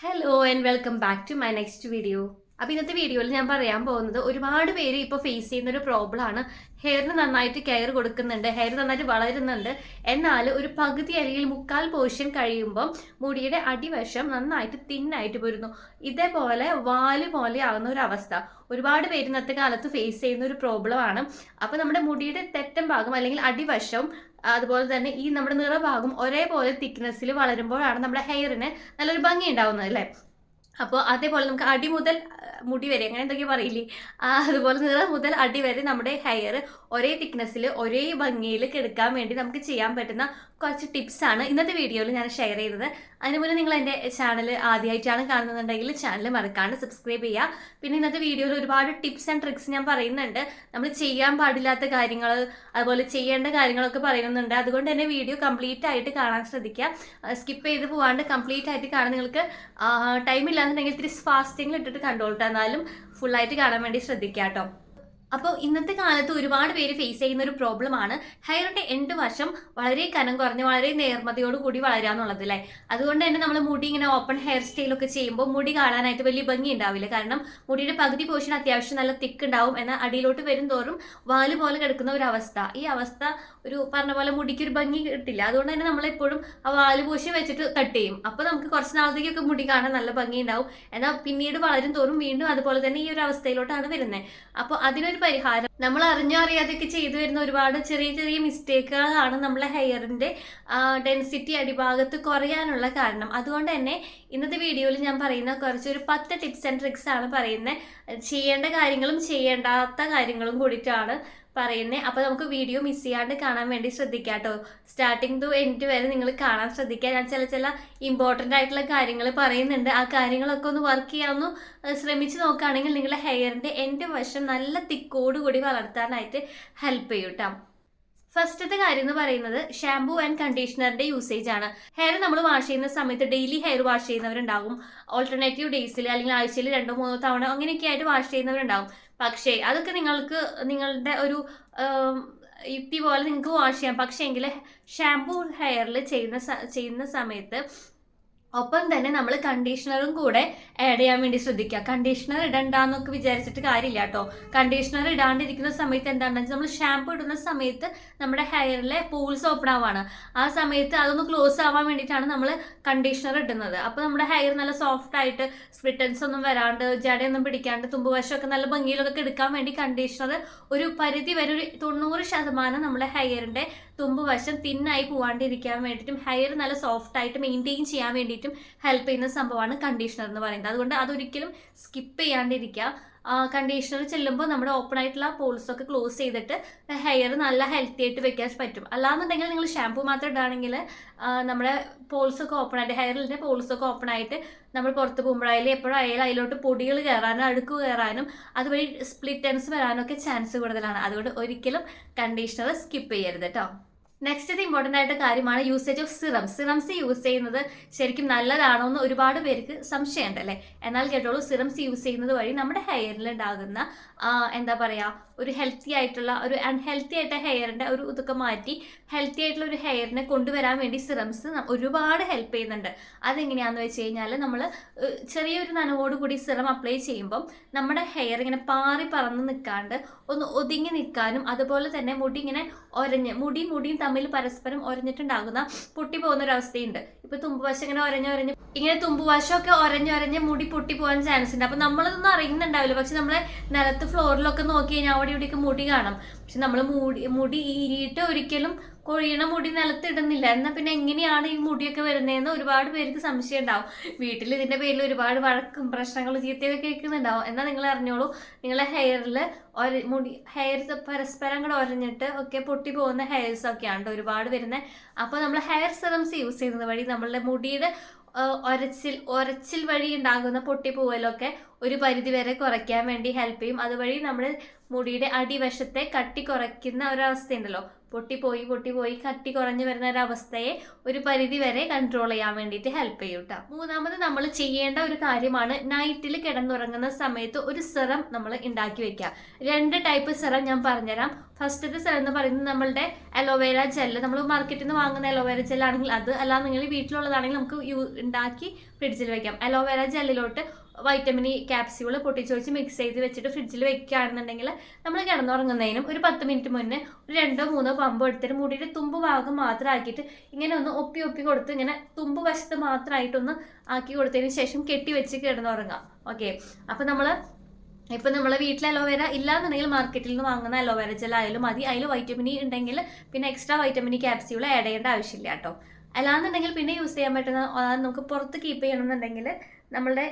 Hello and welcome back to my next video. അപ്പോൾ ഇന്നത്തെ വീഡിയോയിൽ ഞാൻ പറയാൻ പോകുന്നത് ഒരുപാട് പേര് ഇപ്പോൾ ഫേസ് ചെയ്യുന്ന ഒരു പ്രോബ്ലം ആണ് ഹെയറിന് നന്നായിട്ട് കെയർ കൊടുക്കുന്നുണ്ട് ഹെയർ നന്നായിട്ട് വളരുന്നുണ്ട്. എന്നാൽ ഒരു പകുതി അല്ലെങ്കിൽ മുക്കാൽ പോർഷൻ കഴിയുമ്പോൾ മുടിയുടെ അടിവശം നന്നായിട്ട് തിന്നായിട്ട് പോരുന്നു. ഇതേപോലെ വാൽ പോലെ ആവുന്ന ഒരു അവസ്ഥ. ഒരുപാട് പേര് ഇന്നത്തെ കാലത്ത് ഫേസ് ചെയ്യുന്ന ഒരു പ്രോബ്ലം ആണ്. അപ്പോൾ നമ്മുടെ മുടിയുടെ തെറ്റൻ ഭാഗം അല്ലെങ്കിൽ അടിവശം അതുപോലെ തന്നെ ഈ നമ്മുടെ നിറഭാഗം ഒരേപോലെ തിക്നെസ്സിൽ വളരുമ്പോഴാണ് നമ്മുടെ ഹെയറിന് നല്ലൊരു ഭംഗി ഉണ്ടാവുന്നത് അല്ലേ? അപ്പോൾ അതേപോലെ നമുക്ക് അടി മുതൽ മുടി വരെ അങ്ങനെ എന്തൊക്കെയോ പറയില്ലേ? അതുപോലെ നിറം മുതൽ അടി വരെ നമ്മുടെ ഹെയർ ഒരേ തിക്നെസ്സിൽ ഒരേ ഭംഗിയിൽ കിടക്കാൻ വേണ്ടി നമുക്ക് ചെയ്യാൻ പറ്റുന്ന കുറച്ച് ടിപ്സാണ് ഇന്നത്തെ വീഡിയോയിൽ ഞാൻ ഷെയർ ചെയ്തത്. അതിന് മുന്നേ നിങ്ങൾ എന്റെ ചാനൽ ആദ്യമായിട്ടാണ് കാണുന്നുണ്ടെങ്കിൽ ചാനൽ മറക്കാണ്ട് സബ്സ്ക്രൈബ് ചെയ്യുക. പിന്നെ ഇന്നത്തെ വീഡിയോയിൽ ഒരുപാട് ടിപ്സ് ആൻഡ് ട്രിക്സ് ഞാൻ പറയുന്നുണ്ട്. നമ്മൾ ചെയ്യാൻ പാടില്ലാത്ത കാര്യങ്ങൾ അതുപോലെ ചെയ്യേണ്ട കാര്യങ്ങളൊക്കെ പറയുന്നുണ്ട്. അതുകൊണ്ട് തന്നെ വീഡിയോ കംപ്ലീറ്റ് ആയിട്ട് കാണാൻ ശ്രദ്ധിക്കുക. സ്കിപ്പ് ചെയ്ത് പോവാണ്ട് കംപ്ലീറ്റ് ആയിട്ട് കാണാൻ നിങ്ങൾക്ക് ടൈം ഇല്ലാന്നുണ്ടെങ്കിൽ ഇത്തിരി ഫാസ്റ്റിംഗിൽ ഇട്ടിട്ട് കണ്ടോളട്ടെ എന്നാലും ഫുള്ളായിട്ട് കാണാൻ വേണ്ടി ശ്രദ്ധിക്കുക കേട്ടോ. അപ്പോൾ ഇന്നത്തെ കാലത്ത് ഒരുപാട് പേര് ഫേസ് ചെയ്യുന്ന ഒരു പ്രോബ്ലം ആണ്. ഹെയറിന്റെ എൻഡ് വശം വളരെ കനം കുറഞ്ഞ് വളരെ നേർമതയോട് കൂടി വളരുക എന്നുള്ളത് അല്ലേ? അതുകൊണ്ട് തന്നെ നമ്മൾ മുടി ഇങ്ങനെ ഓപ്പൺ ഹെയർ സ്റ്റൈൽ ഒക്കെ ചെയ്യുമ്പോൾ മുടി കാണാനായിട്ട് വലിയ ഭംഗി ഉണ്ടാവില്ല. കാരണം മുടിയുടെ പകുതി പോഷൻ അത്യാവശ്യം നല്ല തിക്ക് ഉണ്ടാവും എന്നാൽ അടിയിലോട്ട് വരും തോറും വാൽ പോലെ കിടക്കുന്ന ഒരു അവസ്ഥ. ഈ അവസ്ഥ ഒരു പറഞ്ഞ പോലെ മുടിക്ക് ഒരു ഭംഗി കിട്ടില്ല. അതുകൊണ്ട് തന്നെ നമ്മൾ എപ്പോഴും ആ വാൽ പോഷൻ വെച്ചിട്ട് കട്ട് ചെയ്യും. അപ്പോൾ നമുക്ക് കുറച്ച് നാളത്തേക്കൊക്കെ മുടി കാണാൻ നല്ല ഭംഗി ഉണ്ടാവും. എന്നാൽ പിന്നീട് വളരും തോറും വീണ്ടും അതുപോലെ തന്നെ ഈ ഒരു അവസ്ഥയിലോട്ടാണ് വരുന്നത് അപ്പോൾ അതിനൊരു പരിഹാരം. നമ്മൾ അറിഞ്ഞോ അറിയാതെയൊക്കെ ചെയ്തു വരുന്ന ഒരുപാട് ചെറിയ ചെറിയ മിസ്റ്റേക്കുകളാണ് നമ്മളെ ഹെയറിന്റെ ഡെൻസിറ്റി അടിഭാഗത്ത് കുറയാനുള്ള കാരണം. അതുകൊണ്ട് തന്നെ ഇന്നത്തെ വീഡിയോയിൽ ഞാൻ പറയുന്ന കുറച്ച് ഒരു പത്ത് ടിപ്സ് ആൻഡ് ട്രിക്സ് ആണ് പറയുന്നത്. ചെയ്യേണ്ട കാര്യങ്ങളും ചെയ്യേണ്ടാത്ത കാര്യങ്ങളും കൂടിയിട്ടാണ് പറയുന്നത് അപ്പോൾ നമുക്ക് വീഡിയോ മിസ് ചെയ്യാണ്ട് കാണാൻ വേണ്ടി ശ്രദ്ധിക്കാം കേട്ടോ സ്റ്റാർട്ടിങ് ടു എൻഡ് വരെ നിങ്ങൾ കാണാൻ ശ്രദ്ധിക്കുക. ഞാൻ ചില ചില ഇമ്പോർട്ടന്റ് ആയിട്ടുള്ള കാര്യങ്ങൾ പറയുന്നുണ്ട്. ആ കാര്യങ്ങളൊക്കെ ഒന്ന് വർക്ക് ചെയ്യാമെന്ന് ശ്രമിച്ച് നോക്കുകയാണെങ്കിൽ നിങ്ങളുടെ ഹെയറിന്റെ എന്റെ വശം നല്ല തിക്കോട് കൂടി വളർത്താനായിട്ട് ഹെൽപ്പ് ചെയ്യും കേട്ടോ ഫസ്റ്റത്തെ കാര്യം എന്ന് പറയുന്നത് ഷാംപൂ ആൻഡ് കണ്ടീഷണറിന്റെ യൂസേജ് ആണ്. ഹെയർ നമ്മൾ വാഷ് ചെയ്യുന്ന സമയത്ത് ഡെയിലി ഹെയർ വാഷ് ചെയ്യുന്നവരുണ്ടാകും ഓൾട്ടർനേറ്റീവ് ഡേയ്സിൽ അല്ലെങ്കിൽ ആഴ്ചയിൽ രണ്ടോ മൂന്നോ തവണ അങ്ങനെയൊക്കെ ആയിട്ട് വാഷ് ചെയ്യുന്നവരുണ്ടാകും പക്ഷേ അതൊക്കെ നിങ്ങൾക്ക് നിങ്ങളുടെ ഒരു യുക്തി പോലെ നിങ്ങൾക്ക് വാഷ് ചെയ്യാം. പക്ഷേ എങ്കിൽ ഷാംപൂ ഹെയറിൽ ചെയ്യുന്ന ചെയ്യുന്ന സമയത്ത് ഒപ്പം തന്നെ നമ്മൾ കണ്ടീഷണറും കൂടെ ആഡ് ചെയ്യാൻ വേണ്ടി ശ്രദ്ധിക്കുക. കണ്ടീഷണർ ഇടണ്ടെന്നൊക്കെ വിചാരിച്ചിട്ട് കാര്യമില്ല കേട്ടോ കണ്ടീഷണർ ഇടാണ്ടിരിക്കുന്ന സമയത്ത് എന്താണെന്ന് വെച്ചാൽ നമ്മൾ ഷാമ്പു ഇടുന്ന സമയത്ത് നമ്മുടെ ഹെയറിലെ പൂൾസ് ഓപ്പൺ ആവാണ്. ആ സമയത്ത് അതൊന്ന് ക്ലോസ് ആവാൻ വേണ്ടിയിട്ടാണ് നമ്മൾ കണ്ടീഷണർ ഇടുന്നത്. അപ്പോൾ നമ്മുടെ ഹെയർ നല്ല സോഫ്റ്റ് ആയിട്ട് സ്പ്ലിറ്റൻസ് ഒന്നും വരാണ്ട് ജടയൊന്നും പിടിക്കാണ്ട് തുമ്പുവശമൊക്കെ നല്ല ഭംഗിയിലൊക്കെ എടുക്കാൻ വേണ്ടി കണ്ടീഷണർ ഒരു പരിധി വരെ ഒരു തൊണ്ണൂറ് ശതമാനം നമ്മുടെ ഹെയറിന്റെ തുമ്പുവശം തിന്നായി പോവാണ്ടിരിക്കാൻ വേണ്ടിയിട്ടും ഹെയർ നല്ല സോഫ്റ്റ് ആയിട്ട് മെയിന്റെയിൻ ചെയ്യാൻ വേണ്ടിയിട്ടും ഹെൽപ്പ് ചെയ്യുന്ന സംഭവമാണ് കണ്ടീഷണർ എന്ന് പറയുന്നത്. അതുകൊണ്ട് അതൊരിക്കലും സ്കിപ്പ് ചെയ്യാണ്ടിരിക്കുക. കണ്ടീഷണർ ചെല്ലുമ്പോൾ നമ്മുടെ ഓപ്പൺ ആയിട്ടുള്ള പോൾസ് ഒക്കെ ക്ലോസ് ചെയ്തിട്ട് ഹെയർ നല്ല ഹെൽത്തി ആയിട്ട് വെക്കാൻ പറ്റും. അല്ലാന്നുണ്ടെങ്കിൽ നിങ്ങൾ ഷാമ്പൂ മാത്രം ഇടുകയാണെങ്കിൽ നമ്മുടെ പോൾസ് ഒക്കെ ഓപ്പൺ ആയിട്ട് ഹെയറിന്റെ പോൾസ് ഒക്കെ ഓപ്പൺ ആയിട്ട് നമ്മൾ പുറത്ത് പോകുമ്പോഴായാലും എപ്പോഴായാലും അതിലോട്ട് പൊടികൾ കയറാനും അഴുക്ക് കയറാനും അതുവഴി സ്പ്ലിറ്റൻസ് വരാനും ഒക്കെ ചാൻസ് കൂടുതലാണ്. അതുകൊണ്ട് ഒരിക്കലും കണ്ടീഷണർ സ്കിപ്പ് ചെയ്യരുത് കേട്ടോ നെക്സ്റ്റ് ഇമ്പോർട്ടന്റ് ആയിട്ട് കാര്യമാണ് usage of serum serums use ചെയ്യുന്നത് ശരിക്കും നല്ലതാണോ എന്ന് ഒരുപാട് പേർക്ക് സംശയമുണ്ട് അല്ലേ? എന്നാൽ കേട്ടോളൂ സിറംസ് യൂസ് ചെയ്യുന്നത് വഴി നമ്മുടെ ഹെയറിൽ ഉണ്ടാകുന്ന എന്താ പറയുക ഒരു ഹെൽത്തി ആയിട്ടുള്ള ഒരു അൺഹെൽത്തി ആയിട്ട് ഹെയറിന്റെ ഒരു ഇതൊക്കെ മാറ്റി ഹെൽത്തി ആയിട്ടുള്ള ഒരു ഹെയറിനെ കൊണ്ടുവരാൻ വേണ്ടി സിറംസ് ഒരുപാട് ഹെൽപ്പ് ചെയ്യുന്നുണ്ട്. അതെങ്ങനെയാണെന്ന് വെച്ച് കഴിഞ്ഞാൽ നമ്മൾ ചെറിയൊരു നനവോട് കൂടി സിറം അപ്ലൈ ചെയ്യുമ്പം നമ്മുടെ ഹെയർ ഇങ്ങനെ പാറി പറന്ന് നിൽക്കാണ്ട് ഒന്ന് ഒതുങ്ങി നിൽക്കാനും അതുപോലെ തന്നെ മുടി ഇങ്ങനെ ഒരഞ്ഞ് മുടി മുടിയും തമ്മിൽ പരസ്പരം ഒരഞ്ഞിട്ടുണ്ടാകുന്ന പൊട്ടി പോകുന്ന ഒരു അവസ്ഥയുണ്ട്. ഇപ്പൊ തുമ്പുവശം ഇങ്ങനെ ഒരഞ്ഞ് ഒരഞ്ഞ് ഇങ്ങനെ തുമ്പുവശമൊക്കെ ഒരഞ്ഞ് മുടി പൊട്ടി പോകാൻ ചാൻസ് ഉണ്ട്. അപ്പോൾ നമ്മളതൊന്നും അറിയുന്നുണ്ടാവില്ല. പക്ഷെ നമ്മളെ നിലത്ത് ഫ്ലോറിലൊക്കെ നോക്കി കഴിഞ്ഞാൽ അവിടെ ഇവിടെയൊക്കെ മുടി കാണാം. പക്ഷെ നമ്മൾ മുടി മുടി ഈരിയിട്ട് ഒരിക്കലും കൊഴിയണ മുടി നിലത്തിടുന്നില്ല. എന്നാൽ പിന്നെ എങ്ങനെയാണ് ഈ മുടിയൊക്കെ വരുന്നതെന്ന് ഒരുപാട് പേർക്ക് സംശയം ഉണ്ടാവും. വീട്ടിൽ ഇതിന്റെ പേരിൽ ഒരുപാട് വഴക്കും പ്രശ്നങ്ങളും ചീത്തയൊക്കെ കേൾക്കുന്നുണ്ടാവും. എന്നാൽ നിങ്ങൾ അറിഞ്ഞോളൂ നിങ്ങളെ ഹെയറിൽ ഒര മുടി ഹെയർ പരസ്പരം കൂടെ ഒരഞ്ഞിട്ട് ഒക്കെ പൊട്ടി പോകുന്ന ഹെയർസ് ഒക്കെയാണ് ഒരുപാട് വരുന്നത് അപ്പോൾ നമ്മൾ ഹെയർ സെറംസ് യൂസ് ചെയ്യുന്നത് വഴി നമ്മളുടെ മുടിയുടെ ഒരച്ചിൽ ഒരച്ചിൽ വഴി ഉണ്ടാകുന്ന പൊട്ടിപ്പോവലൊക്കെ ഒരു പരിധിവരെ കുറയ്ക്കാൻ വേണ്ടി ഹെൽപ്പ് ചെയ്യും. അതുവഴി നമ്മൾ മുടിയുടെ അടിവശത്തെ കട്ടി കുറയ്ക്കുന്ന ഒരവസ്ഥയുണ്ടല്ലോ. പൊട്ടിപ്പോയി പൊട്ടിപ്പോയി കട്ടി കുറഞ്ഞു വരുന്ന ഒരവസ്ഥയെ ഒരു പരിധി വരെ കൺട്രോൾ ചെയ്യാൻ വേണ്ടിയിട്ട് ഹെൽപ്പ് ചെയ്യും കേട്ടോ മൂന്നാമത് നമ്മൾ ചെയ്യേണ്ട ഒരു കാര്യമാണ് നൈറ്റിൽ കിടന്നുറങ്ങുന്ന സമയത്ത് ഒരു സിറം നമ്മൾ ഉണ്ടാക്കി വെക്കുക. രണ്ട് ടൈപ്പ് സിറം ഞാൻ പറഞ്ഞുതരാം. ഫസ്റ്റത്തെ സിറം എന്ന് പറയുന്നത് നമ്മളുടെ അലോവേര ജെല്ല് നമ്മൾ മാർക്കറ്റിൽ നിന്ന് വാങ്ങുന്ന അലോവേര ജെല്ലാണെങ്കിൽ അത് അല്ല നിങ്ങൾ വീട്ടിലുള്ളതാണെങ്കിൽ നമുക്ക് യൂ ഉണ്ടാക്കി ഫ്രിഡ്ജിൽ വെക്കാം. അലോവേര ജെല്ലിലോട്ട് വൈറ്റമിൻ ഇ ക്യാപ്സ്യൂൾ പൊട്ടിച്ചൊഴിച്ച് മിക്സ് ചെയ്ത് വെച്ചിട്ട് ഫ്രിഡ്ജിൽ വെക്കുകയാണെന്നുണ്ടെങ്കിൽ നമ്മൾ കിടന്നുറങ്ങുന്നതിനും ഒരു പത്ത് മിനിറ്റ് മുന്നേ ഒരു രണ്ടോ മൂന്നോ പമ്പ് എടുത്തിട്ട് മുടിയുടെ തുമ്പ് ഭാഗം മാത്രമാക്കിയിട്ട് ഇങ്ങനെ ഒന്ന് ഒപ്പി ഒപ്പി കൊടുത്ത് ഇങ്ങനെ തുമ്പ് വശത്ത് മാത്രമായിട്ടൊന്ന് ആക്കി കൊടുത്തതിന് ശേഷം കെട്ടി വെച്ച് കിടന്നുറങ്ങാം. ഓക്കെ അപ്പം നമ്മൾ ഇപ്പം നമ്മളെ വീട്ടിൽ അലോവേര ഇല്ലാന്നുണ്ടെങ്കിൽ മാർക്കറ്റിൽ നിന്ന് വാങ്ങുന്ന അലോവേര ജെൽ ആയാലും മതി. അതിൽ വൈറ്റമിൻ ഇ ഉണ്ടെങ്കിൽ പിന്നെ extra vitamin E capsule add ചെയ്യേണ്ട ആവശ്യമില്ല കേട്ടോ. അല്ലാന്നുണ്ടെങ്കിൽ പിന്നെ യൂസ് ചെയ്യാൻ പറ്റുന്ന നമുക്ക് പുറത്ത് കീപ്പ് ചെയ്യണമെന്നുണ്ടെങ്കിൽ നമ്മളുടെ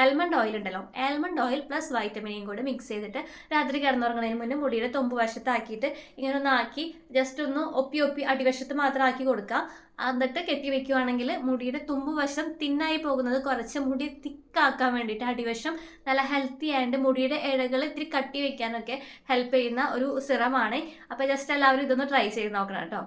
ആൽമണ്ട് ഓയിൽ ഉണ്ടല്ലോ. ആൽമണ്ട് ഓയിൽ പ്ലസ് വൈറ്റമിനെയും കൂടെ മിക്സ് ചെയ്തിട്ട് രാത്രി കിടന്നുറങ്ങുന്നതിന് മുന്നേ മുടിയുടെ തൊമ്പ് വശത്താക്കിയിട്ട് ഇങ്ങനെ ഒന്ന് ആക്കി ജസ്റ്റ് ഒന്ന് ഒപ്പി ഒപ്പി അടിവശത്ത് മാത്രം ആക്കി കൊടുക്കുക. എന്നിട്ട് കെട്ടി വെക്കുവാണെങ്കിൽ മുടിയുടെ തുമ്പ് വശം തിന്നായി പോകുന്നത് കുറച്ച് മുടി തിക്കാക്കാൻ വേണ്ടിയിട്ട് അടിവശം നല്ല ഹെൽത്തി ആൻഡ് മുടിയുടെ ഇഴകൾ ഇത്തിരി കട്ടി വെക്കാനൊക്കെ ഹെൽപ്പ് ചെയ്യുന്ന ഒരു സിറമാണ്. അപ്പോൾ ജസ്റ്റ് എല്ലാവരും ഇതൊന്ന് ട്രൈ ചെയ്ത് നോക്കണം കേട്ടോ.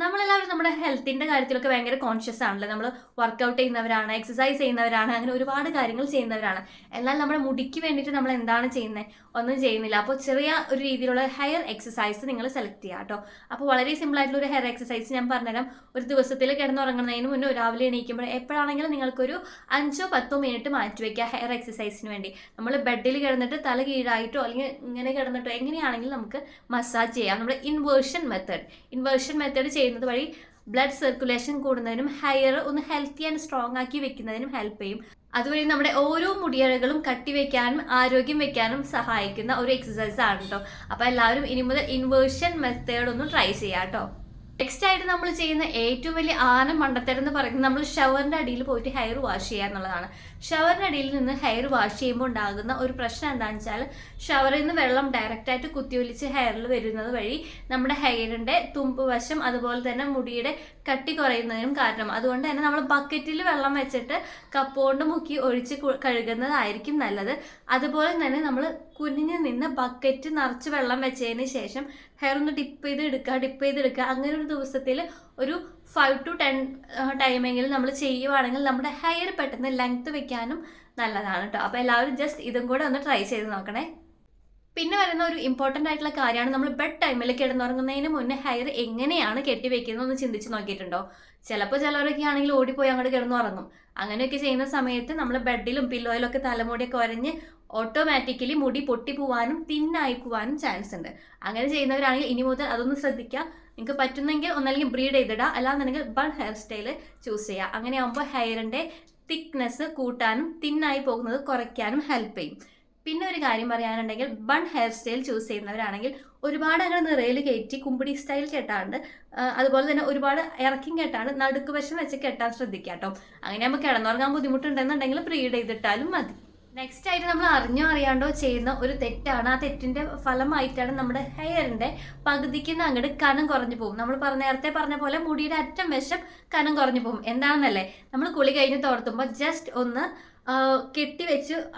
നമ്മളെല്ലാവരും നമ്മുടെ ഹെൽത്തിന്റെ കാര്യത്തിലൊക്കെ ഭയങ്കര കോൺഷ്യസ് ആണല്ലോ. നമ്മൾ വർക്കൗട്ട് ചെയ്യുന്നവരാണ് എക്സസൈസ് ചെയ്യുന്നവരാണ് അങ്ങനെ ഒരുപാട് കാര്യങ്ങൾ ചെയ്യുന്നവരാണ്. എന്നാൽ നമ്മുടെ മുടിക്ക് വേണ്ടിയിട്ട് നമ്മൾ എന്താണ് ചെയ്യുന്നത് ഒന്നും ചെയ്യുന്നില്ല. അപ്പോൾ ചെറിയ ഒരു രീതിയിലുള്ള ഹെയർ എക്സസൈസ് നിങ്ങൾ സെലക്ട് ചെയ്യുക കേട്ടോ. അപ്പോൾ വളരെ സിമ്പിൾ ആയിട്ടുള്ള ഒരു ഹെയർ എക്സസൈസ് ഞാൻ പറഞ്ഞുതരാം. ഒരു ദിവസത്തിൽ കിടന്നുറങ്ങുന്നതിന് മുന്നേ രാവിലെ എണീക്കുമ്പോൾ എപ്പോഴാണെങ്കിലും നിങ്ങൾക്കൊരു അഞ്ചോ പത്തോ മിനിറ്റ് മാറ്റി വയ്ക്കുക ഹെയർ എക്സസൈസിന് വേണ്ടി. നമ്മൾ ബെഡിൽ കിടന്നിട്ട് തല കീഴായിട്ടോ അല്ലെങ്കിൽ ഇങ്ങനെ കിടന്നിട്ടോ എങ്ങനെയാണെങ്കിലും നമുക്ക് മസാജ് ചെയ്യാം. നമ്മുടെ ഇൻവേർഷൻ മെത്തേഡ് ഇൻവേർഷൻ മെത്തേഡ് ചെയ്യുന്നത് വഴി ബ്ലഡ് സർക്കുലേഷൻ കൂടുന്നതിനും ഹെയർ ഒന്ന് ഹെൽത്തി ആൻഡ് സ്ട്രോങ് ആക്കി വെക്കുന്നതിനും ഹെൽപ്പ് ചെയ്യും. അതുവഴി നമ്മുടെ ഓരോ മുടിയഴകളും കട്ടിവെക്കാനും ആരോഗ്യം വെക്കാനും സഹായിക്കുന്ന ഒരു എക്സസൈസ് ആണ് കേട്ടോ അപ്പോൾ എല്ലാവരും ഇനി മുതൽ ഇൻവേർഷൻ മെത്തേഡ് ഒന്ന് ട്രൈ ചെയ്യാം കേട്ടോ നെക്സ്റ്റ് ആയിട്ട് നമ്മൾ ചെയ്യുന്ന ഏറ്റവും വലിയ ആന മണ്ടത്തരം എന്ന് പറയുന്നത് നമ്മൾ ഷവറിന്റെ അടിയിൽ പോയിട്ട് ഹെയർ വാഷ് ചെയ്യുക എന്നുള്ളതാണ്. ഷവറിന്റെ അടിയിൽ നിന്ന് ഹെയർ വാഷ് ചെയ്യുമ്പോൾ ഉണ്ടാകുന്ന ഒരു പ്രശ്നം എന്താണെന്ന് വെച്ചാൽ ഷവറിൽ നിന്ന് വെള്ളം ഡയറക്റ്റ് ഡയറക്റ്റായിട്ട് കുത്തിയൊലിച്ച് ഹെയറിൽ വരുന്നത് വഴി നമ്മുടെ ഹെയറിന്റെ തുമ്പ് വശം അതുപോലെ തന്നെ മുടിയുടെ കട്ടി കുറയുന്നതിനും കാരണം. അതുകൊണ്ട് തന്നെ നമ്മൾ ബക്കറ്റിൽ വെള്ളം വെച്ചിട്ട് കപ്പ് കൊണ്ട് മുക്കി ഒഴിച്ച് കഴുകുന്നതായിരിക്കും നല്ലത്. അതുപോലെ തന്നെ നമ്മൾ കുനിഞ്ഞ് നിന്ന് ബക്കറ്റ് നിറച്ച് വെള്ളം വെച്ചതിന് ശേഷം ഹെയർ ഒന്ന് ഡിപ്പ് ചെയ്ത് എടുക്കുക ഡിപ്പ് ചെയ്ത് എടുക്കുക അങ്ങനെ ഒരു ദിവസത്തിൽ ഒരു ഫൈവ് ടു ടെൻ ടൈമെങ്കിലും നമ്മൾ ചെയ്യുവാണെങ്കിൽ നമ്മുടെ ഹെയർ പെട്ടെന്ന് ലെങ്ത് വെക്കാനും നല്ലതാണ് കേട്ടോ അപ്പോൾ എല്ലാവരും ജസ്റ്റ് ഇതും കൂടെ ഒന്ന് ട്രൈ ചെയ്ത് നോക്കണേ. പിന്നെ വരുന്ന ഒരു ഇമ്പോർട്ടന്റ് ആയിട്ടുള്ള കാര്യമാണ് നമ്മൾ ബെഡ് ടൈമിൽ കിടന്നുറങ്ങുന്നതിന് മുന്നേ ഹെയർ എങ്ങനെയാണ് കെട്ടിവെക്കുന്നത് എന്ന് ചിന്തിച്ച് നോക്കിയിട്ടുണ്ടോ? ചിലപ്പോൾ ചിലവരൊക്കെ ആണെങ്കിൽ ഓടിപ്പോയി അങ്ങോട്ട് കിടന്നുറങ്ങും. അങ്ങനെയൊക്കെ ചെയ്യുന്ന സമയത്ത് നമ്മൾ ബെഡിലും പില്ലോയിലൊക്കെ തലമുടിയൊക്കെ ഉരഞ്ഞ് ഓട്ടോമാറ്റിക്കലി മുടി പൊട്ടിപ്പോവാനും തിന്നായി പോവാനും ചാൻസ് ഉണ്ട്. അങ്ങനെ ചെയ്യുന്നവരാണെങ്കിൽ ഇനി മുതൽ അതൊന്ന് ശ്രദ്ധിക്കുക. നിങ്ങൾക്ക് പറ്റുന്നെങ്കിൽ ഒന്നല്ലെങ്കിൽ ബ്രീഡ് ചെയ്തിടുക അല്ലാന്നുണ്ടെങ്കിൽ ബൺ ഹെയർ സ്റ്റൈൽ ചൂസ് ചെയ്യുക. അങ്ങനെ ആകുമ്പോൾ ഹെയറിന്റെ തിക്നെസ് കൂട്ടാനും തിന്നായി പോകുന്നത് കുറയ്ക്കാനും ഹെൽപ്പ് ചെയ്യും. പിന്നെ ഒരു കാര്യം പറയാനുണ്ടെങ്കിൽ ബൺ ഹെയർ സ്റ്റൈൽ ചൂസ് ചെയ്യുന്നവരാണെങ്കിൽ ഒരുപാട് അങ്ങനെ നിറയിൽ കയറ്റി കുമ്പിടി സ്റ്റൈൽ കെട്ടാണ്ട് അതുപോലെ തന്നെ ഒരുപാട് ഇറക്കി കെട്ടാണ്ട് നടുക്ക് വശം വെച്ച് കെട്ടാൻ ശ്രദ്ധിക്കുക കേട്ടോ. അങ്ങനെ നമുക്ക് കിടന്നുറങ്ങാൻ ബുദ്ധിമുട്ടുണ്ടെന്നുണ്ടെങ്കിൽ ബ്രീഡ് ചെയ്തിട്ടാലും മതി. നെക്സ്റ്റ് ആയിട്ട് നമ്മൾ അറിഞ്ഞോ അറിയാണ്ടോ ചെയ്യുന്ന ഒരു തെറ്റാണ്. ആ തെറ്റിന്റെ ഫലമായിട്ടാണ് നമ്മുടെ ഹെയറിന്റെ പകുതിക്ക് അങ്ങോട്ട് കനം കുറഞ്ഞു പോകും. നമ്മൾ പറഞ്ഞ നേരത്തെ പറഞ്ഞ പോലെ മുടിയുടെ അറ്റം വശം കനം കുറഞ്ഞു പോകും. എന്താണെന്നല്ലേ? നമ്മൾ കുളി കഴിഞ്ഞ് തോർത്തുമ്പോൾ ജസ്റ്റ് ഒന്ന് കെട്ടി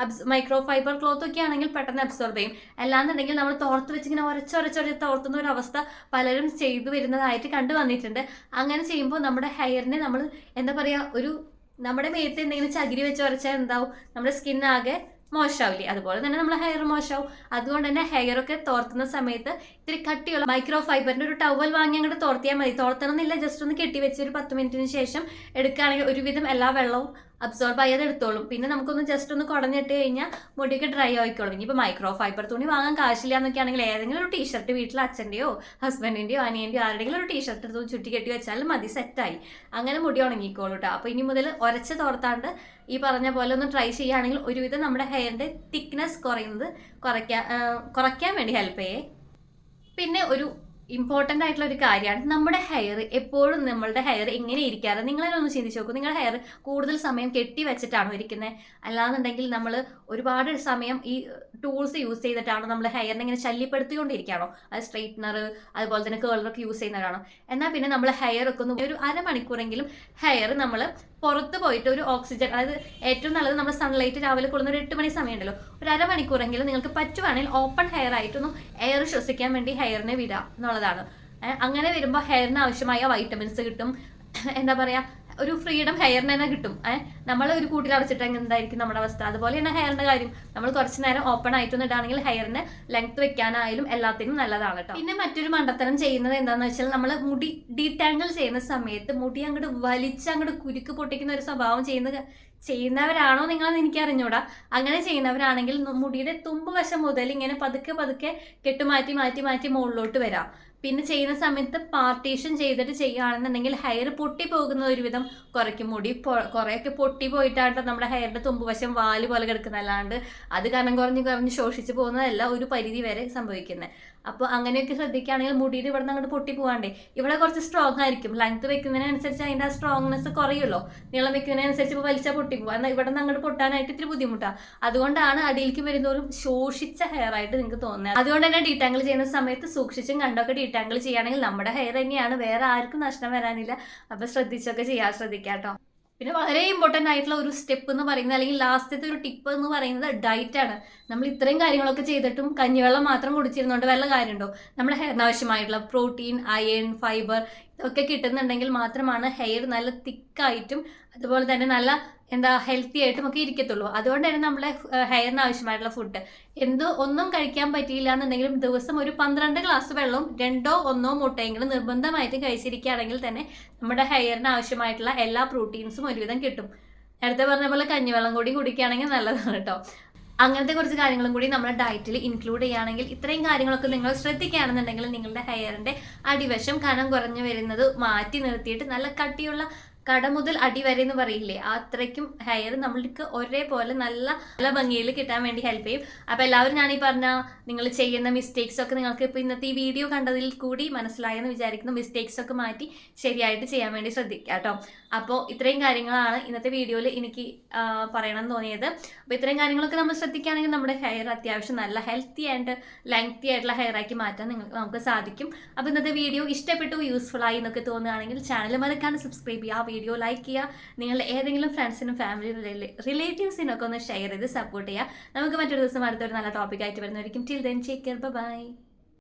അബ്സ് മൈക്രോ ഫൈബർ ക്ലോത്ത് ഒക്കെ ആണെങ്കിൽ പെട്ടെന്ന് അബ്സോർബ് ചെയ്യും. അല്ലാന്നുണ്ടെങ്കിൽ നമ്മൾ തോർത്ത് വെച്ച് ഇങ്ങനെ ഉരച്ചൊരച്ചൊരച്ച് തോർത്തുന്ന ഒരു അവസ്ഥ പലരും ചെയ്തു വരുന്നതായിട്ട് കണ്ടു വന്നിട്ടുണ്ട്. അങ്ങനെ ചെയ്യുമ്പോൾ നമ്മുടെ ഹെയറിനെ നമ്മൾ എന്താ പറയുക ഒരു നമ്മുടെ മേത്ത് എന്തെങ്കിലും ചകിരി വെച്ച് വരച്ചാൽ എന്താവും? നമ്മുടെ സ്കിൻ ആകെ മോശമാവില്ലേ അതുപോലെ തന്നെ നമ്മുടെ ഹെയർ മോശമാവും അതുകൊണ്ട് തന്നെ ഹെയർ ഒക്കെ തോർത്തുന്ന സമയത്ത് ഇത്തിരി കട്ടിയുള്ള മൈക്രോ ഫൈബറിന്റെ ഒരു ടവൽ വാങ്ങി അങ്ങോട്ട് തോർത്തിയാൽ മതി. തോർത്തണം എന്നില്ല ജസ്റ്റ് ഒന്ന് കെട്ടി വെച്ച് ഒരു പത്ത് മിനിറ്റിന് ശേഷം എടുക്കുകയാണെങ്കിൽ ഒരുവിധം എല്ലാ വെള്ളവും അബ്സോർബ് ആയത് എടുത്തോളും. പിന്നെ നമുക്കൊന്ന് ജസ്റ്റ് ഒന്ന് കുടഞ്ഞിട്ട് കഴിഞ്ഞാൽ മുടിയൊക്കെ ഡ്രൈ ആയിക്കോളും. ഇനിയിപ്പോൾ മൈക്രോ ഫൈബർ തുണി വാങ്ങാൻ കാശില്ല എന്നൊക്കെ ആണെങ്കിൽ ഏതെങ്കിലും ഒരു ടീഷർട്ട് വീട്ടിൽ അച്ഛന്റെയോ ഹസ്ബൻഡിന്റെയോ അനിയന്റെയോ ആരുടെയെങ്കിലും ഒരു ടീഷർട്ട് എടുത്ത് ചുറ്റി കെട്ടി വെച്ചാൽ മതി സെറ്റായി അങ്ങനെ മുടി ഉണങ്ങിക്കോളൂ കേട്ടോ അപ്പോൾ ഇനി മുതൽ ഒരച്ച് തോർത്താണ്ട് ഈ പറഞ്ഞ പോലെ ഒന്ന് ട്രൈ ചെയ്യുകയാണെങ്കിൽ ഒരുവിധം നമ്മുടെ ഹെയറിന്റെ തിക്നെസ് കുറയുന്നത് കുറയ്ക്കാൻ കുറയ്ക്കാൻ വേണ്ടി ഹെൽപ്പ് ചെയ്യേ. പിന്നെ ഒരു ഇമ്പോർട്ടന്റ് ആയിട്ടുള്ള ഒരു കാര്യമാണ്. നമ്മുടെ ഹെയർ എപ്പോഴും നമ്മളുടെ ഹെയർ എങ്ങനെ ഇരിക്കാറ്. നിങ്ങളെ ഒന്ന് ചിന്തിച്ച് നോക്കൂ. നിങ്ങളുടെ ഹെയർ കൂടുതൽ സമയം കെട്ടി വെച്ചിട്ടാണോ ഇരിക്കുന്നത് അല്ലാന്നുണ്ടെങ്കിൽ നമ്മൾ ഒരുപാട് സമയം ഈ ടൂൾസ് യൂസ് ചെയ്തിട്ടാണോ നമ്മൾ ഹെയറിനെ ഇങ്ങനെ ശല്യപ്പെടുത്തിക്കൊണ്ടിരിക്കുകയാണോ അത് സ്ട്രെയിറ്റ്നർ അതുപോലെ തന്നെ കേളറൊക്കെ യൂസ് ചെയ്യുന്നവരാണോ? എന്നാൽ പിന്നെ നമ്മൾ ഹെയർ ഒക്കെ ഒന്ന് ഒരു അരമണിക്കൂറെങ്കിലും ഹെയർ നമ്മൾ പുറത്ത് പോയിട്ട് ഒരു ഓക്സിജൻ അതായത് ഏറ്റവും നല്ലത് നമ്മൾ സൺലൈറ്റ് രാവിലെ കൊള്ളുന്ന ഒരു എട്ട് മണി സമയമുണ്ടല്ലോ ഒരു അരമണിക്കൂറെങ്കിലും നിങ്ങൾക്ക് പറ്റുവാണെങ്കിൽ ഓപ്പൺ ഹെയർ ആയിട്ടൊന്നും എയർ ശ്വസിക്കാൻ വേണ്ടി ഹെയറിനെ വിടാം എന്നുള്ളതാണ്. അങ്ങനെ വരുമ്പോൾ ഹെയറിന് ആവശ്യമായ വൈറ്റമിൻസ് കിട്ടും. എന്താ പറയുക ഒരു ഫ്രീഡം ഹെയറിന് തന്നെ കിട്ടും. ഏഹ് നമ്മൾ ഒരു കൂട്ടിൽ അടച്ചിട്ടെങ്കിൽ എന്തായിരിക്കും നമ്മുടെ അവസ്ഥ? അതുപോലെ തന്നെ ഹെയറിന്റെ കാര്യം. നമ്മൾ കുറച്ച് നേരം ഓപ്പൺ ആയിട്ടൊന്നും ഇടാണെങ്കിൽ ഹെയറിന് ലെങ്ത് വെക്കാനായാലും എല്ലാത്തിനും നല്ലതാണ് കേട്ടോ പിന്നെ മറ്റൊരു മണ്ടത്തരം ചെയ്യുന്നത് എന്താണെന്ന് വെച്ചാൽ നമ്മൾ മുടി ഡീറ്റാങ്കിൾ ചെയ്യുന്ന സമയത്ത് മുടി അങ്ങോട്ട് വലിച്ച് അങ്ങോട്ട് കുരുക്ക് പൊട്ടിക്കുന്ന ഒരു സ്വഭാവം ചെയ്യുന്ന ചെയ്യുന്നവരാണോ നിങ്ങളെന്ന് എനിക്ക് അറിഞ്ഞൂടാ. അങ്ങനെ ചെയ്യുന്നവരാണെങ്കിൽ മുടിയുടെ തുമ്പ് വശം മുതൽ ഇങ്ങനെ പതുക്കെ പതുക്കെ കെട്ടുമാറ്റി മാറ്റി മാറ്റി മുകളിലോട്ട് വരാം. പിന്നെ ചെയ്യുന്ന സമയത്ത് പാർട്ടീഷൻ ചെയ്തിട്ട് ചെയ്യുകയാണെന്നുണ്ടെങ്കിൽ ഹെയർ പൊട്ടി പോകുന്ന ഒരുവിധം കുറയ്ക്കും. മുടി കുറേയൊക്കെ പൊട്ടി പോയിട്ടാണ് നമ്മുടെ ഹെയറിന്റെ തുമ്പുവശം വാൽ പോലെ കിടക്കുന്നതല്ലാണ്ട് അത് കനം കുറഞ്ഞ് കുറഞ്ഞ് ശോഷിച്ച് പോകുന്നതല്ല ഒരു പരിധി വരെ സംഭവിക്കുന്നത് അപ്പോൾ അങ്ങനെയൊക്കെ ശ്രദ്ധിക്കുകയാണെങ്കിൽ മുടിയിൽ ഇവിടെ നിന്ന് അങ്ങോട്ട് പൊട്ടി പോകാണ്ടേ ഇവിടെ കുറച്ച് സ്ട്രോങ് ആയിരിക്കും. ലെങ്ത് വെക്കുന്നതിനനുസരിച്ച് അതിന്റെ ആ സ്ട്രോങ്നെസ് കുറയുമല്ലോ. നീളം വെക്കുന്നതിനനുസരിച്ച് ഇപ്പോൾ വലിച്ചാൽ പൊട്ടി പോകും എന്നാൽ ഇവിടെ നിന്ന് അങ്ങോട്ട് പൊട്ടാനായിട്ട് ഇത്തിരി ബുദ്ധിമുട്ടാണ് അതുകൊണ്ടാണ് അടിയിലേക്ക് വരുന്നവരും ശോഷിച്ച ഹെയർ ആയിട്ട് നിങ്ങൾക്ക് തോന്നുന്നത്. അതുകൊണ്ട് തന്നെ ഡീറ്റാങ്കിൾ ചെയ്യുന്ന സമയത്ത് സൂക്ഷിച്ചും കണ്ടൊക്കെ ഡീറ്റാങ്കിൾ ചെയ്യുകയാണെങ്കിൽ നമ്മുടെ ഹെയർ തന്നെയാണ്. വേറെ ആർക്കും നഷ്ടം വരാനില്ല. അപ്പോൾ ശ്രദ്ധിച്ചൊക്കെ ചെയ്യാൻ ശ്രദ്ധിക്കാം കേട്ടോ പിന്നെ വളരെ ഇമ്പോർട്ടന്റ് ആയിട്ടുള്ള ഒരു സ്റ്റെപ്പ് എന്ന് പറയുന്നത് അല്ലെങ്കിൽ ലാസ്റ്റത്തെ ഒരു ടിപ്പ് എന്ന് പറയുന്നത് ഡയറ്റ് ആണ്. നമ്മൾ ഇത്രയും കാര്യങ്ങളൊക്കെ ചെയ്തിട്ടും കഞ്ഞിവെള്ളം മാത്രം കുടിച്ചിരുന്നുകൊണ്ട് വല്ല കാര്യമുണ്ടോ? നമ്മുടെ ഹെയറിന് ആവശ്യമായിട്ടുള്ള പ്രോട്ടീൻ അയൺ ഫൈബർ ഇതൊക്കെ കിട്ടുന്നുണ്ടെങ്കിൽ മാത്രമാണ് ഹെയർ നല്ല തിക്കായിട്ടും അതുപോലെ തന്നെ നല്ല എന്താ ഹെൽത്തി ആയിട്ടും ഒക്കെ ഇരിക്കത്തുള്ളൂ. അതുകൊണ്ട് തന്നെ നമ്മളെ ഹെയറിന് ആവശ്യമായിട്ടുള്ള ഫുഡ് എന്തോ ഒന്നും കഴിക്കാൻ പറ്റിയില്ല എന്നുണ്ടെങ്കിലും ദിവസം ഒരു പന്ത്രണ്ട് ഗ്ലാസ് വെള്ളവും രണ്ടോ ഒന്നോ മുട്ടയെങ്കിലും നിർബന്ധമായിട്ട് കഴിച്ചിരിക്കുകയാണെങ്കിൽ തന്നെ നമ്മുടെ ഹെയറിന് ആവശ്യമായിട്ടുള്ള എല്ലാ പ്രോട്ടീൻസും ഒരുവിധം കിട്ടും. നേരത്തെ പറഞ്ഞ പോലെ കഞ്ഞിവെള്ളം കൂടി കുടിക്കുകയാണെങ്കിൽ നല്ലതാണ് കേട്ടോ. അങ്ങനത്തെ കുറച്ച് കാര്യങ്ങളും കൂടി നമ്മുടെ ഡയറ്റിൽ ഇൻക്ലൂഡ് ചെയ്യുകയാണെങ്കിൽ ഇത്രയും കാര്യങ്ങളൊക്കെ നിങ്ങൾ ശ്രദ്ധിക്കുകയാണെന്നുണ്ടെങ്കിൽ നിങ്ങളുടെ ഹെയറിന്റെ അടിവശം കനം കുറഞ്ഞു വരുന്നത് മാറ്റി നിർത്തിയിട്ട് നല്ല കട്ടിയുള്ള കട മുതൽ അടി വരെ എന്ന് പറയില്ലേ? അത്രയ്ക്കും ഹെയർ നമ്മൾക്ക് ഒരേപോലെ നല്ല നല്ല ഭംഗിയിൽ കിട്ടാൻ വേണ്ടി ഹെൽപ്പ് ചെയ്യും. അപ്പോൾ എല്ലാവരും ഞാൻ ഈ പറഞ്ഞ നിങ്ങൾ ചെയ്യുന്ന മിസ്റ്റേക്സ് ഒക്കെ നിങ്ങൾക്ക് ഇപ്പോൾ ഇന്നത്തെ ഈ വീഡിയോ കണ്ടതിൽ കൂടി മനസ്സിലായെന്ന് വിചാരിക്കുന്നു. മിസ്റ്റേക്സ് ഒക്കെ മാറ്റി ശരിയായിട്ട് ചെയ്യാൻ വേണ്ടി ശ്രദ്ധിക്കുക കേട്ടോ. അപ്പോൾ ഇത്രയും കാര്യങ്ങളാണ് ഇന്നത്തെ വീഡിയോയിൽ എനിക്ക് പറയണം എന്ന് തോന്നിയത്. അപ്പോൾ ഇത്രയും കാര്യങ്ങളൊക്കെ നമ്മൾ ശ്രദ്ധിക്കുകയാണെങ്കിൽ നമ്മുടെ ഹെയർ അത്യാവശ്യം നല്ല ഹെൽത്തി ആൻഡ് ലെങ്തി ആയിട്ടുള്ള ഹെയർ ആക്കി മാറ്റാൻ നിങ്ങൾക്ക് നമുക്ക് സാധിക്കും. അപ്പോൾ ഇന്നത്തെ വീഡിയോ ഇഷ്ടപ്പെട്ടു യൂസ്ഫുൾ ആയി എന്നൊക്കെ തോന്നുകയാണെങ്കിൽ ചാനൽ മറക്കാണ്ട് സബ്സ്ക്രൈബ് ചെയ്യുക. വീഡിയോ ലൈക്ക് ചെയ്യുക. നിങ്ങൾ ഏതെങ്കിലും ഫ്രണ്ട്സിനും ഫാമിലി റിലേറ്റീവ്സിനൊക്കെ ഒന്ന് ഷെയർ ചെയ്ത് സപ്പോർട്ട് ചെയ്യുക. നമുക്ക് മറ്റൊരു ദിവസം അടുത്തൊരു നല്ല ടോപ്പിക്കായിട്ട് വരുന്നതായിരിക്കും. Till then take care bye